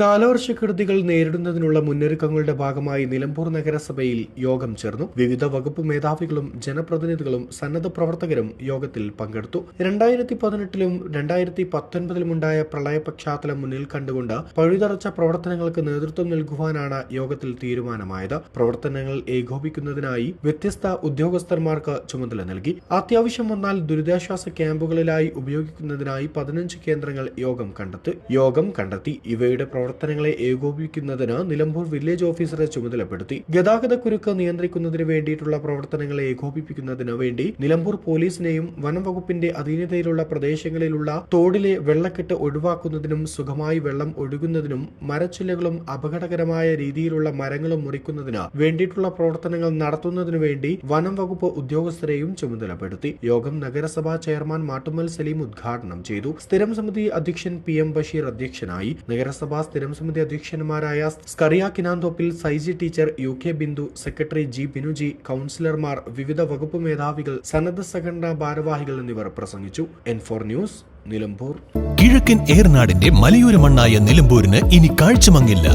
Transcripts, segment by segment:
കാലവർഷക്കെടുതികൾ നേരിടുന്നതിനുള്ള മുന്നൊരുക്കങ്ങളുടെ ഭാഗമായി നിലമ്പൂർ നഗരസഭയിൽ യോഗം ചേർന്നു. വിവിധ വകുപ്പ് മേധാവികളും ജനപ്രതിനിധികളും സന്നദ്ധ പ്രവർത്തകരും യോഗത്തിൽ പങ്കെടുത്തു. രണ്ടായിരത്തി പതിനെട്ടിലും രണ്ടായിരത്തി പത്തൊൻപതിലുമുണ്ടായ പ്രളയ പശ്ചാത്തലം മുന്നിൽ കണ്ടുകൊണ്ട് പഴുതറച്ച പ്രവർത്തനങ്ങൾക്ക് നേതൃത്വം നൽകുവാനാണ് യോഗത്തിൽ തീരുമാനമായത്. പ്രവർത്തനങ്ങൾ ഏകോപിക്കുന്നതിനായി വ്യത്യസ്ത ഉദ്യോഗസ്ഥന്മാർക്ക് ചുമതല നൽകി. അത്യാവശ്യം വന്നാൽ ദുരിതാശ്വാസ ക്യാമ്പുകളിലായി ഉപയോഗിക്കുന്നതിനായി പതിനഞ്ച് കേന്ദ്രങ്ങൾ യോഗം കണ്ടെത്തി. യോഗം കണ്ടെത്തി. ഇവയുടെ പ്രവർത്തനങ്ങളെ ഏകോപിപ്പിക്കുന്നതിന് നിലമ്പൂർ വില്ലേജ് ഓഫീസറെ ചുമതലപ്പെടുത്തി. ഗതാഗത കുരുക്ക് നിയന്ത്രിക്കുന്നതിന് വേണ്ടിയിട്ടുള്ള പ്രവർത്തനങ്ങളെ ഏകോപിപ്പിക്കുന്നതിന് വേണ്ടി നിലമ്പൂർ പോലീസിനെയും വനംവകുപ്പിന്റെ അധീനതയിലുള്ള പ്രദേശങ്ങളിലുള്ള തോടിലെ വെള്ളക്കെട്ട് ഒഴിവാക്കുന്നതിനും സുഖമായി വെള്ളം ഒഴുകുന്നതിനും മരച്ചില്ലകളും അപകടകരമായ രീതിയിലുള്ള മരങ്ങളും മുറിക്കുന്നതിന് വേണ്ടിയിട്ടുള്ള പ്രവർത്തനങ്ങൾ നടത്തുന്നതിനു വേണ്ടി വനം വകുപ്പ് ഉദ്യോഗസ്ഥരെയും ചുമതലപ്പെടുത്തി. യോഗം നഗരസഭാ ചെയർമാൻ മാട്ടുമൽ സലീം ഉദ്ഘാടനം ചെയ്തു. സ്ഥിരം സമിതി അധ്യക്ഷൻ പി എം ബഷീർ അധ്യക്ഷനായി. നഗരസഭാ സ്ഥിരം സമിതി അധ്യക്ഷന്മാരായ Skaria Kinanthoppil Saiji teacher U K Bindu secretary G Binuji കൗൺസിലർമാർ വിവിധ വകുപ്പ് മേധാവികൾ സന്നദ്ധ സംഘടനാ ഭാരവാഹികൾ എന്നിവർ പ്രസംഗിച്ചു. N four news Nilambur. കിഴക്കൻ ഏർനാടിന്റെ മലയോര മണ്ണായ നിലമ്പൂരിന് ഇനി കാഴ്ചമങ്ങില്ല.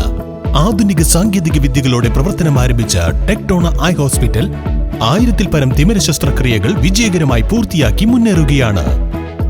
ആധുനിക സാങ്കേതിക വിദ്യകളോടെ പ്രവർത്തനം ആരംഭിച്ച ടെക്ടോണ ഐ ഹോസ്പിറ്റൽ ആയിരത്തിൽ പരം തിമിര ശസ്ത്രക്രിയകൾ വിജയകരമായി പൂർത്തിയാക്കി മുന്നേറുകയാണ്.